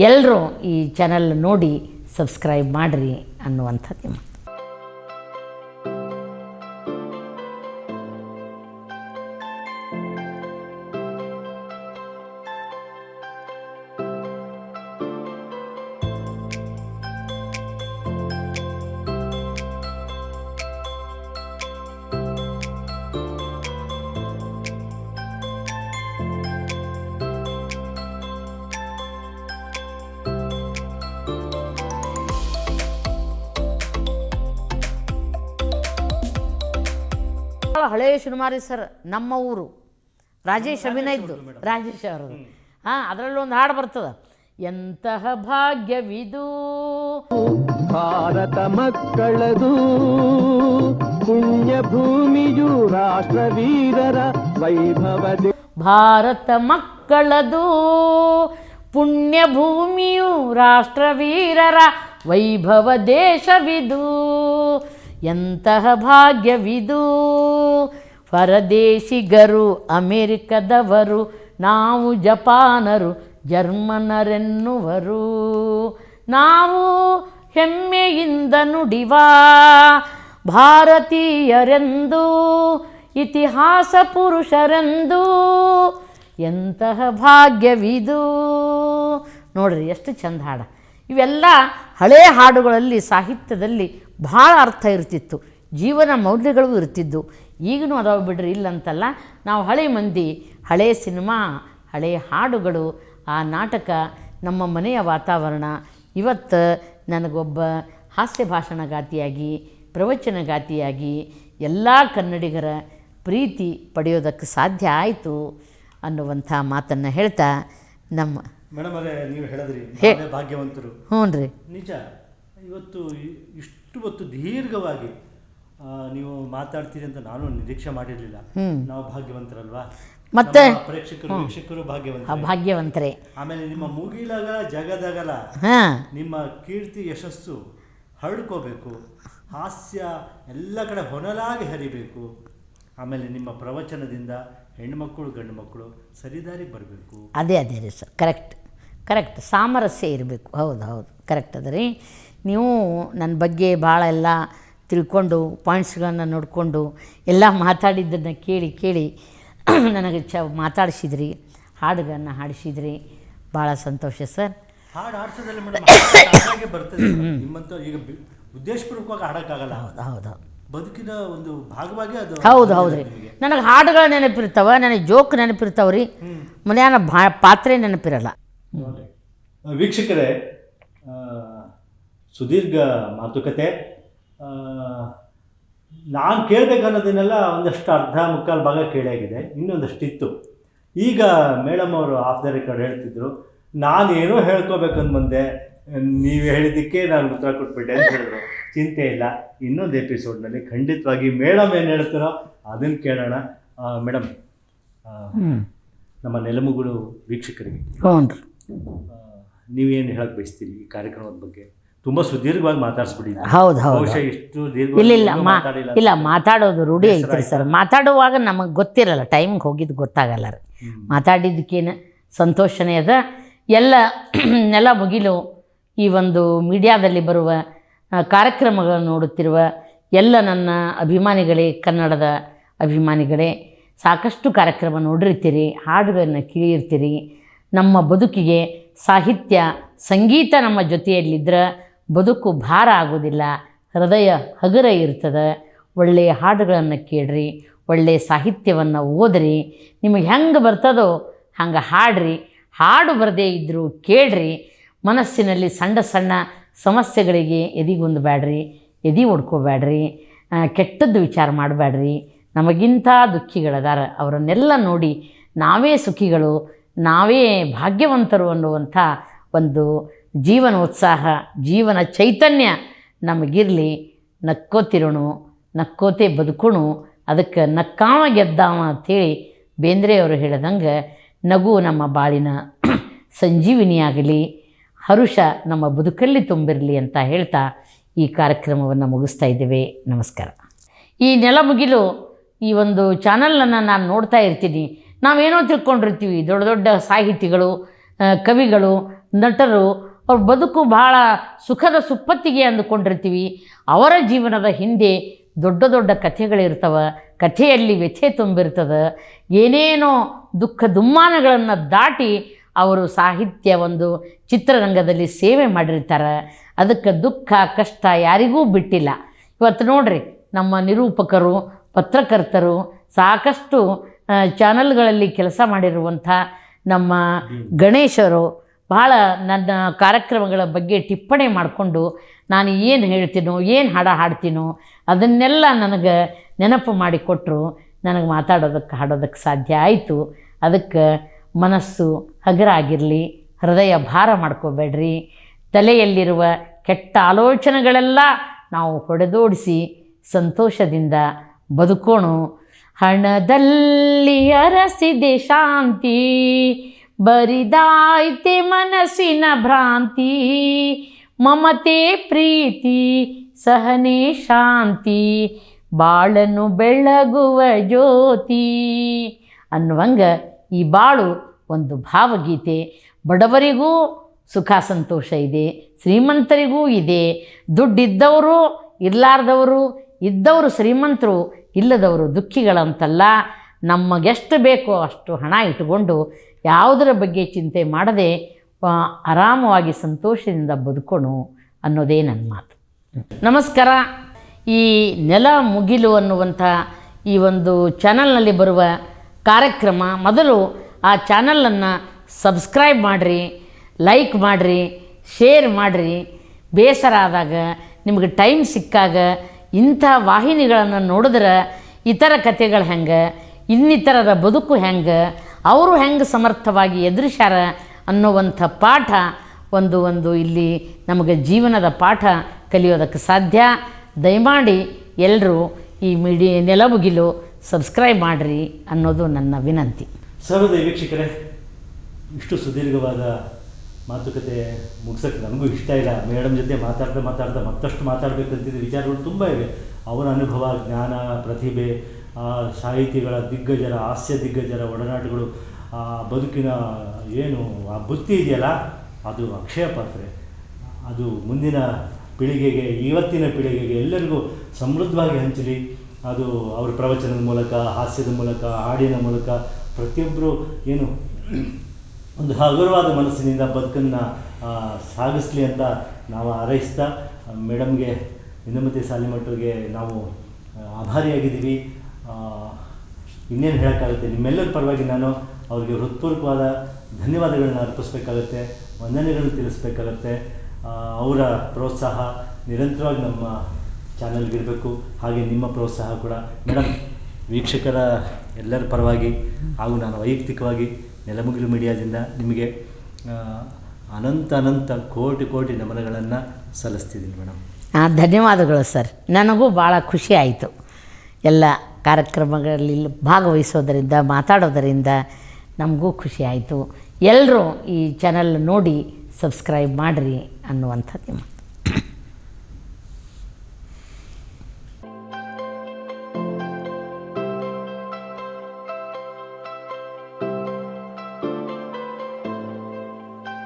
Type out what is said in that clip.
ಎಲ್ಲರೂ ಈ ಚಾನಲ್ ನೋಡಿ ಸಬ್ಸ್ಕ್ರೈಬ್ ಮಾಡಿರಿ ಅನ್ನುವಂಥದ್ದು ಭಾಳ ಹಳೆಯ ಶುರುಮಾರಿ ಸರ್ ನಮ್ಮ ಊರು. ರಾಜೇಶ್ ಅಭಿನಯದ್ದು ರಾಜೇಶ್ ಅವರದು ಹಾಂ ಅದರಲ್ಲೊಂದು ಹಾಡು ಬರ್ತದೆ. ಎಂತಹ ಭಾಗ್ಯವಿದು. ಭಾರತ ಮಕ್ಕಳದು ಪುಣ್ಯ ಭೂಮಿಯು ರಾಷ್ಟ್ರವೀರರ ವೈಭವದಿ ಭಾರತ ಮಕ್ಕಳದು ಪುಣ್ಯ ಭೂಮಿಯು ರಾಷ್ಟ್ರವೀರರ ವೈಭವ ದೇಶವಿದು. ಎಂತಹ ಭಾಗ್ಯವಿದು. ಪರದೇಶಿಗರು, ಅಮೆರಿಕದವರು, ನಾವು ಜಪಾನರು, ಜರ್ಮನರೆನ್ನುವರು. ನಾವು ಹೆಮ್ಮೆಯಿಂದ ನುಡಿವ, ಭಾರತೀಯರೆಂದು, ಇತಿಹಾಸ ಪುರುಷರೆಂದು. ಎಂತಹ ಭಾಗ್ಯವಿದು. ನೋಡ್ರಿ ಎಷ್ಟು ಚಂದ ಹಾಡ. ಇವೆಲ್ಲ ಹಳೆಯ ಹಾಡುಗಳಲ್ಲಿ, ಸಾಹಿತ್ಯದಲ್ಲಿ ಭಾಳ ಅರ್ಥ ಇರ್ತಿತ್ತು. ಜೀವನ ಮೌಲ್ಯಗಳು ಇರ್ತಿದ್ದು ಈಗಲೂ ಅದಾವ ಬಿಡ್ರಿ ಇಲ್ಲಂತಲ್ಲ. ನಾವು ಹಳೆ ಮಂದಿ ಹಳೆ ಸಿನಿಮಾ ಹಳೆ ಹಾಡುಗಳು ಆ ನಾಟಕ ನಮ್ಮ ಮನೆಯ ವಾತಾವರಣ. ಇವತ್ತು ನನಗೊಬ್ಬ ಹಾಸ್ಯ ಭಾಷಣಗಾತಿಯಾಗಿ ಪ್ರವಚನಗಾತಿಯಾಗಿ ಎಲ್ಲ ಕನ್ನಡಿಗರ ಪ್ರೀತಿ ಪಡೆಯೋದಕ್ಕೆ ಸಾಧ್ಯ ಆಯಿತು ಅನ್ನುವಂಥ ಮಾತನ್ನು ಹೇಳ್ತಾ ನಮ್ಮ ಮೇಡಮ್ ಅದೇ ನೀವು ಹೇಳಿದ್ರಿ ಭಾಗ್ಯವಂತರು. ಹ್ಞೂ ರೀ ನಿಜ ಇವತ್ತು ಇಷ್ಟು ಹೊತ್ತು ದೀರ್ಘವಾಗಿ ನೀವು ಮಾತಾಡ್ತೀರಿ ಅಂತ ನಾನು ನಿರೀಕ್ಷೆ ಮಾಡಿರಲಿಲ್ಲ. ನಾವು ಭಾಗ್ಯವಂತರಲ್ವಾ? ಮತ್ತೆ? ಪ್ರೇಕ್ಷಕರು ವೀಕ್ಷಕರು ಆ ಭಾಗ್ಯವಂತರು. ಭಾಗ್ಯವಂತರೇ ಆಮೇಲೆ ನಿಮ್ಮ ಮುಗಿಲಾಗಲ ಜಗದಗಲ ನಿಮ್ಮ ಕೀರ್ತಿ ಯಶಸ್ಸು ಹರಡ್ಕೋಬೇಕು. ಹಾಸ್ಯ ಎಲ್ಲ ಕಡೆ ಹೊನಲಾಗಿ ಹರಿಬೇಕು. ಆಮೇಲೆ ನಿಮ್ಮ ಪ್ರವಚನದಿಂದ ಹೆಣ್ಮಕ್ಕಳು ಗಂಡು ಮಕ್ಕಳು ಸರಿದಾರಿಗೆ ಬರಬೇಕು. ಅದೇ ಅದೇ ರೀ ಸರ್. ಕರೆಕ್ಟ್. ಕರೆಕ್ಟ್. ಸಾಮರಸ್ಯ ಇರಬೇಕು. ಹೌದು ಹೌದು. ಕರೆಕ್ಟ್. ಅದ ರೀ. ನೀವು ನನ್ನ ಬಗ್ಗೆ ಭಾಳ ಎಲ್ಲ ತಿಳ್ಕೊಂಡು ಪಾಯಿಂಟ್ಸ್ಗಳನ್ನು ನೋಡಿಕೊಂಡು ಎಲ್ಲ ಮಾತಾಡಿದ್ದನ್ನು ಕೇಳಿ ಕೇಳಿ ನನಗೆ ಚ ಮಾತಾಡಿಸಿದ್ರಿ ಹಾಡುಗಳನ್ನು ಹಾಡಿಸಿದ್ರಿ ಭಾಳ ಸಂತೋಷ ಸರ್. ಹಾಡು ಹಾಡಿಸೋದ್ರಲ್ಲಿ ಮೇಡಮ್ ಬರ್ತದೆ ನಿಮ್ಮಂತ ಈಗ ಉದ್ದೇಶಪೂರ್ವಕವಾಗಿ ಹಾಡೋಕ್ಕಾಗಲ್ಲ. ಹೌದು ಹೌದು. ಹೌದು ಬದುಕಿನ ಒಂದು ಭಾಗವಾಗಿ ಅದು ಹೌದು ಹೌದು ರೀ. ನನಗೆ ಹಾಡುಗಳು ನೆನಪಿರ್ತಾವೆ ನನಗೆ ಜೋಕ್ ನೆನಪಿರ್ತಾವೆ ರೀ. ಮನ್ಯಾನ ಭಾ ಪಾತ್ರೆ ನೆನಪಿರಲ್ಲ. ವೀಕ್ಷಕರೇ ಸುದೀರ್ಘ ಮಾತುಕತೆ. ನಾನು ಕೇಳಬೇಕನ್ನೋದನ್ನೆಲ್ಲ ಒಂದಷ್ಟು ಅರ್ಧ ಮುಕ್ಕಾಲು ಭಾಗ ಕೇಳಿಯಾಗಿದೆ ಇನ್ನೊಂದಷ್ಟು ಇತ್ತು ಈಗ ಮೇಡಮ್ ಅವರು ಆಫ್ ದ ರೆಕಾರ್ಡ್ ಹೇಳ್ತಿದ್ರು ನಾನೇನೋ ಹೇಳ್ಕೋಬೇಕಂದು ಬಂದೆ ನೀವು ಹೇಳಿದ್ದಕ್ಕೆ ನಾನು ಉತ್ತರ ಕೊಟ್ಬಿಟ್ಟೆ ಅಂತ ಹೇಳಿದ್ರು. ಚಿಂತೆ ಇಲ್ಲ ಇನ್ನೊಂದು ಎಪಿಸೋಡ್ನಲ್ಲಿ ಖಂಡಿತವಾಗಿ ಮೇಡಮ್ ಏನು ಹೇಳ್ತಾರೋ ಅದನ್ನು ಕೇಳೋಣ. ಮೇಡಮ್ ನಮ್ಮ ನೆಲಮುಗುಳು ವೀಕ್ಷಕರಿಗೆ. ನೀವೇನು ಹೇಳಕ್ಕೆ ಬಯಸ್ತೀರಿ ಈ ಕಾರ್ಯಕ್ರಮದ ಬಗ್ಗೆ? ತುಂಬಾ ಸುದೀರ್ಘವಾಗಿ ಮಾತಾಡ್ಸ್ಬಿಟ್ಟಿದ್ದೀರಿ ಹೌದು ಹೌದು. ಬಹುಶಃ ಇಷ್ಟು ಇಲ್ಲ ಇಲ್ಲ ಮಾ ಇಲ್ಲ ಮಾತಾಡೋದು ರೂಢಿ ಐತ್ರಿ ಸರ್. ಮಾತಾಡುವಾಗ ನಮಗೆ ಗೊತ್ತಿರಲ್ಲ ಟೈಮ್ಗೆ ಹೋಗಿದ್ದು ಗೊತ್ತಾಗಲ್ಲ ರೀ. ಮಾತಾಡಿದ್ದಕ್ಕೇನು ಸಂತೋಷನೇ ಅದ. ಎಲ್ಲ ನೆಲ ಮುಗಿಲು ಈ ಒಂದು ಮೀಡಿಯಾದಲ್ಲಿ ಬರುವ ಆ, ಕಾರ್ಯಕ್ರಮಗಳನ್ನು ನೋಡುತ್ತಿರುವ ಎಲ್ಲ ನನ್ನ ಅಭಿಮಾನಿಗಳೇ ಕನ್ನಡದ ಅಭಿಮಾನಿಗಳೇ ಸಾಕಷ್ಟು ಕಾರ್ಯಕ್ರಮ ನೋಡಿರ್ತೀರಿ ಹಾಡುಗಳನ್ನು ಕೇಳಿರ್ತೀರಿ. ನಮ್ಮ ಬದುಕಿಗೆ ಸಾಹಿತ್ಯ ಸಂಗೀತ ನಮ್ಮ ಜೊತೆಯಲ್ಲಿದ್ದರೆ ಬದುಕು ಭಾರ ಆಗೋದಿಲ್ಲ, ಹೃದಯ ಹಗುರ ಇರ್ತದೆ. ಒಳ್ಳೆಯ ಹಾಡುಗಳನ್ನು ಕೇಳ್ರಿ, ಒಳ್ಳೆಯ ಸಾಹಿತ್ಯವನ್ನು ಓದ್ರಿ. ನಿಮಗೆ ಹೆಂಗೆ ಬರ್ತದೋ ಹಂಗೆ ಹಾಡ್ರಿ. ಹಾಡು ಬರದೇ ಇದ್ದರೂ ಕೇಳ್ರಿ. ಮನಸ್ಸಿನಲ್ಲಿ ಸಣ್ಣ ಸಣ್ಣ ಸಮಸ್ಯೆಗಳಿಗೆ ಎದಿಗೊಂದು ಬ್ಯಾಡ್ರಿ ಎದಿ ಹೊಡ್ಕೋಬೇಡ್ರಿ ಕೆಟ್ಟದ್ದು ವಿಚಾರ ಮಾಡಬೇಡ್ರಿ ನಮಗಿಂತ ದುಃಖಿಗಳದಾರ, ಅವರನ್ನೆಲ್ಲ ನೋಡಿ ನಾವೇ ಸುಖಿಗಳು, ನಾವೇ ಭಾಗ್ಯವಂತರು ಅನ್ನುವಂಥ ಒಂದು ಜೀವನೋತ್ಸಾಹ, ಜೀವನ ಚೈತನ್ಯ ನಮಗಿರಲಿ. ನಕ್ಕೋತಿರೋಣ, ನಕ್ಕೋತೆ ಬದುಕೋಣು, ಅದಕ್ಕೆ ನಕ್ಕಾವ ಗೆದ್ದಾವ ಅಂಥೇಳಿ ಬೇಂದ್ರೆಯವರು ಹೇಳಿದಂಗೆ ನಗು ನಮ್ಮ ಬಾಳಿನ ಸಂಜೀವಿನಿಯಾಗಲಿ, ಹರುಷ ನಮ್ಮ ಬದುಕಲ್ಲಿ ತುಂಬಿರಲಿ ಅಂತ ಹೇಳ್ತಾ ಈ ಕಾರ್ಯಕ್ರಮವನ್ನು ಮುಗಿಸ್ತಾ ಇದ್ದೇವೆ. ನಮಸ್ಕಾರ. ಈ ನೆಲ ಮುಗಿಲು, ಈ ಒಂದು ಚಾನಲನ್ನು ನಾನು ನೋಡ್ತಾ ಇರ್ತೀನಿ. ನಾವೇನೋ ತಿಳ್ಕೊಂಡಿರ್ತೀವಿ, ದೊಡ್ಡ ದೊಡ್ಡ ಸಾಹಿತಿಗಳು ಕವಿಗಳು, ನಟರು ಅವ್ರ ಬದುಕು ಭಾಳ ಸುಖದ ಸುಪ್ಪತ್ತಿಗೆ ಅಂದುಕೊಂಡಿರ್ತೀವಿ. ಅವರ ಜೀವನದ ಹಿಂದೆ ದೊಡ್ಡ ದೊಡ್ಡ ಕಥೆಗಳಿರ್ತವೆ ಕಥೆಯಲ್ಲಿ ವ್ಯಥೆ ತುಂಬಿರ್ತದೆ. ಏನೇನೋ ದುಃಖ ದುಮ್ಮಾನಗಳನ್ನು ದಾಟಿ ಅವರು ಸಾಹಿತ್ಯ ಒಂದು ಚಿತ್ರರಂಗದಲ್ಲಿ ಸೇವೆ ಮಾಡಿರ್ತಾರೆ. ಅದಕ್ಕೆ ದುಃಖ, ಕಷ್ಟ ಯಾರಿಗೂ ಬಿಟ್ಟಿಲ್ಲ. ಇವತ್ತು ನೋಡ್ರಿ ನಮ್ಮ ನಿರೂಪಕರು, ಪತ್ರಕರ್ತರು ಸಾಕಷ್ಟು ಚಾನಲ್ಗಳಲ್ಲಿ ಕೆಲಸ ಮಾಡಿರುವಂಥ ನಮ್ಮ ಗಣೇಶರು ಭಾಳ ನನ್ನ ಕಾರ್ಯಕ್ರಮಗಳ ಬಗ್ಗೆ ಟಿಪ್ಪಣಿ ಮಾಡಿಕೊಂಡು ನಾನು ಏನು ಹೇಳ್ತೀನೋ, ಏನು ಹಾಡ ಹಾಡ್ತೀನೋ ಅದನ್ನೆಲ್ಲ ನನಗೆ ನೆನಪು ಮಾಡಿಕೊಟ್ಟರು ನನಗೆ ಮಾತಾಡೋದಕ್ಕೆ ಹಾಡೋದಕ್ಕೆ ಸಾಧ್ಯ ಆಯಿತು. ಅದಕ್ಕೆ ಮನಸ್ಸು ಹಗರ ಆಗಿರಲಿ ಹೃದಯ ಭಾರ ಮಾಡ್ಕೋಬೇಡ್ರಿ. ತಲೆಯಲ್ಲಿರುವ ಕೆಟ್ಟ ಆಲೋಚನೆಗಳೆಲ್ಲ ನಾವು ಹೊಡೆದೋಡಿಸಿ ಸಂತೋಷದಿಂದ ಬದುಕೋಣ. ಹಣದಲ್ಲಿ ಅರಸಿದೆ ಶಾಂತಿ ಬರಿದಾಯ್ತೆ ಮನಸ್ಸಿನ ಭ್ರಾಂತಿ, ಮಮತೆ ಪ್ರೀತಿ, ಸಹನೆ ಶಾಂತಿ, ಬಾಳನ್ನು ಬೆಳಗುವ ಜ್ಯೋತಿ. ಅನ್ನುವಂಗ ಈ ಬಾಳು ಒಂದು ಭಾವಗೀತೆ. ಬಡವರಿಗೂ ಸುಖ ಸಂತೋಷ ಇದೆ, ಶ್ರೀಮಂತರಿಗೂ ಇದೆ. ದುಡ್ಡಿದ್ದವರು ಇರಲಾರ್ದವರು, ಇದ್ದವರು ಶ್ರೀಮಂತರು, ಇಲ್ಲದವರು ದುಃಖಿಗಳಂತಲ್ಲ. ನಮಗೆಷ್ಟು ಬೇಕೋ ಅಷ್ಟು ಹಣ ಇಟ್ಟುಕೊಂಡು ಯಾವುದರ ಬಗ್ಗೆ ಚಿಂತೆ ಮಾಡದೆ ಆರಾಮವಾಗಿ ಸಂತೋಷದಿಂದ ಬದುಕೋಣು ಅನ್ನೋದೇ ನನ್ನ ಮಾತು. ನಮಸ್ಕಾರ. ಈ ನೆಲ ಮುಗಿಲು ಅನ್ನುವಂಥ ಈ ಒಂದು ಚಾನಲ್ನಲ್ಲಿ ಬರುವ ಕಾರ್ಯಕ್ರಮ, ಮೊದಲು ಆ ಚಾನಲನ್ನು ಸಬ್ಸ್ಕ್ರೈಬ್ ಮಾಡಿರಿ, ಲೈಕ್ ಮಾಡಿರಿ, ಶೇರ್ ಮಾಡಿರಿ. ಬೇಸರ ಆದಾಗ ನಿಮಗೆ ಟೈಮ್ ಸಿಕ್ಕಾಗ ಇಂಥ ವಾಹಿನಿಗಳನ್ನು ನೋಡಿದ್ರೆ ಇತರ ಕಥೆಗಳು ಹೆಂಗೆ ಇನ್ನಿತರದ ಬದುಕು ಹೆಂಗೆ ಅವರು ಹೆಂಗೆ ಸಮರ್ಥವಾಗಿ ಎದುರಿಸ್ಯಾರ ಅನ್ನೋವಂಥ ಪಾಠ ಒಂದು ಒಂದು ಇಲ್ಲಿ ನಮಗೆ ಜೀವನದ ಪಾಠ ಕಲಿಯೋದಕ್ಕೆ ಸಾಧ್ಯ. ದಯಮಾಡಿ ಎಲ್ಲರೂ ಈ ಮೀಡಿ ನೆಲಬುಗಿಲು ಸಬ್ಸ್ಕ್ರೈಬ್ ಮಾಡಿರಿ ಅನ್ನೋದು ನನ್ನ ವಿನಂತಿ. ಸರ್ವದ ವೀಕ್ಷಕರೇ, ಇಷ್ಟು ಸುದೀರ್ಘವಾದ ಮಾತುಕತೆ ಮುಗಿಸೋಕ್ಕೆ ನನಗೂ ಇಷ್ಟ ಇಲ್ಲ. ಮೇಡಮ್ ಜೊತೆ ಮಾತಾಡ್ತಾ ಮಾತಾಡ್ತಾ ಮತ್ತಷ್ಟು ಮಾತಾಡಬೇಕಂತಿದ್ದ ವಿಚಾರಗಳು ತುಂಬ ಇವೆ. ಅವರ ಅನುಭವ, ಜ್ಞಾನ, ಪ್ರತಿಭೆ ಸಾಹಿತಿಗಳ ದಿಗ್ಗಜರ ಹಾಸ್ಯ ದಿಗ್ಗಜರ ಒಡನಾಟಗಳು ಆ ಬದುಕಿನ ಏನು ಆ ಬುತ್ತಿ ಇದೆಯಲ್ಲ ಅದು ಅಕ್ಷಯ ಪಾತ್ರೆ. ಅದು ಮುಂದಿನ ಪೀಳಿಗೆಗೆ ಇವತ್ತಿನ ಪೀಳಿಗೆಗೆ ಎಲ್ಲರಿಗೂ ಸಮೃದ್ಧವಾಗಿ ಹಂಚಲಿ. ಅದು ಅವ್ರ ಪ್ರವಚನದ ಮೂಲಕ ಹಾಸ್ಯದ ಮೂಲಕ ಹಾಡಿನ ಮೂಲಕ ಪ್ರತಿಯೊಬ್ಬರು ಏನು ಒಂದು ಹಗುರವಾದ ಮನಸ್ಸಿನಿಂದ ಬದುಕನ್ನು ಸಾಗಿಸ್ಲಿ ಅಂತ ನಾವು ಹಾರೈಸ್ತಾ ಮೇಡಮ್ಗೆ ಹಿಂದಮತಿ ಸಾಲಿಮಠಗೆ ನಾವು ಆ, ಆಭಾರಿಯಾಗಿದ್ದೀವಿ. ಆ, ಇನ್ನೇನು ಹೇಳೋಕ್ಕಾಗುತ್ತೆ? ನಿಮ್ಮೆಲ್ಲರ ಪರವಾಗಿ ನಾನು ಅವರಿಗೆ ಹೃತ್ಪೂರ್ವಕವಾದ ಧನ್ಯವಾದಗಳನ್ನ ಅರ್ಪಿಸ್ಬೇಕಾಗತ್ತೆ, ವಂದನೆಗಳನ್ನು ತಿಳಿಸ್ಬೇಕಾಗತ್ತೆ. ಅವರ ಪ್ರೋತ್ಸಾಹ ನಿರಂತರವಾಗಿ ನಮ್ಮ ಚಾನಲ್ಗಿರಬೇಕು ಹಾಗೆ ನಿಮ್ಮ ಪ್ರೋತ್ಸಾಹ ಕೂಡ. ಮೇಡಮ್ ವೀಕ್ಷಕರ ಎಲ್ಲರ ಪರವಾಗಿ ಹಾಗೂ ನಾನು ವೈಯಕ್ತಿಕವಾಗಿ ನೆಲಮುಗಿಲು ಮೀಡಿಯಾದಿಂದ ನಿಮಗೆ ಅನಂತ ಅನಂತ ಕೋಟಿ ಕೋಟಿ ನಮನಗಳನ್ನು ಸಲ್ಲಿಸ್ತಿದ್ದೀನಿ ಮೇಡಮ್ ಧನ್ಯವಾದಗಳು ಸರ್. ನನಗೂ ಭಾಳ ಖುಷಿ ಆಯಿತು. ಎಲ್ಲ ಕಾರ್ಯಕ್ರಮಗಳಲ್ಲಿ ಭಾಗವಹಿಸೋದರಿಂದ ಮಾತಾಡೋದರಿಂದ ನಮಗೂ ಖುಷಿ ಆಯಿತು. ಎಲ್ಲರೂ ಈ ಚಾನಲ್ ನೋಡಿ ಸಬ್ಸ್ಕ್ರೈಬ್ ಮಾಡಿರಿ ಅನ್ನುವಂಥದ್ದು